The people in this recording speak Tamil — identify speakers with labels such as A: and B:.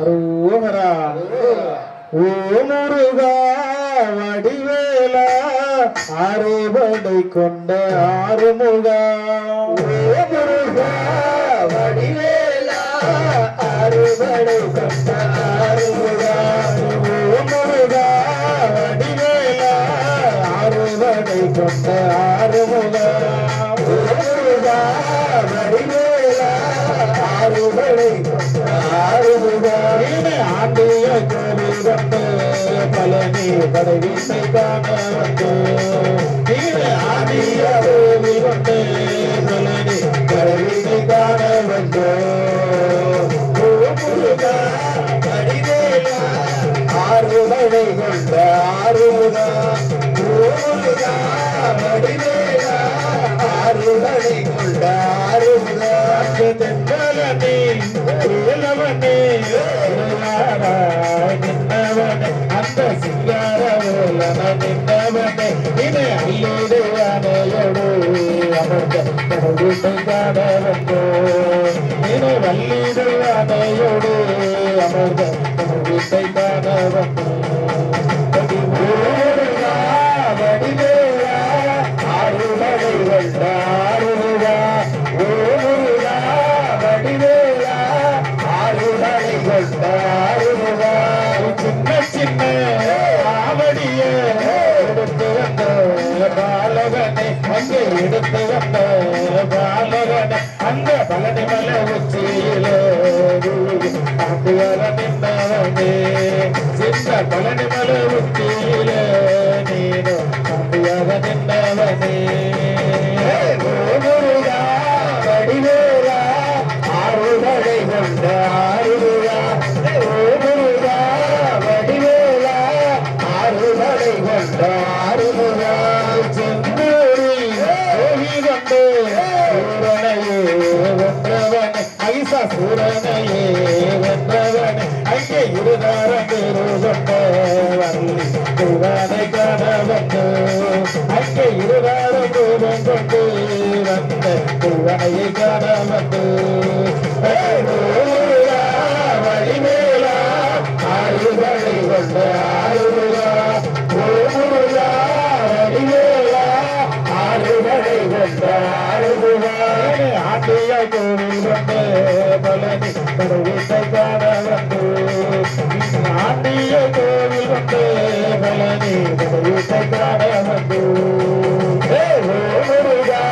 A: அருகரா ஊமுருகா முருகா வடிவேலா அறுபடை கொண்ட ஆறுமுகா ஓ வடிவேலா அறுபடை கொண்ட ஆறுமுகா ஓ வடிவேலா அறுபடை கொண்ட ஆறுமுகா வடிவேலா அறுபடை கொண்ட ஆண்டிய கோவில் பழனி காண வந்து பழனி காண வந்து ஆறுதலை கொண்ட ஆறுமுகா முருகா தென்பலனே இளவனே இளையாரா நின்னவனே அந்த சிங்காரவேலன நின்னவனே இதை அமர்ந்த வீட்டை காண வந்தோ இதை அமர்ந்த வீட்டை காண பாலகனை அங்கே எடுத்து வந்த பாலகனை அந்த பழனி மலை உச்சியிலே ஆண்டு வர நின்றவனே சின்ன பழனி மலை உச்சியிலே நீனு ஆண்டு வர நின்றவனே. ஓ முருகா வடிவேலா ஆறுதலை கொண்ட. சூரனையே வென்றவனே அங்கே இருதாரம் பேரு கொண்ட வள்ளி அங்கே இருதாரம் தூரம் கொண்டு வந்த துவனையை காண வந்து கொண்ட கொண்ட ஆண்டிய கோவில் கொண்டு பழனி பருவத்தை காண வந்து ஆண்டிய கோவில் கொண்டு பழனி பருவத்தை காண வந்து ஏ ஓமுருகா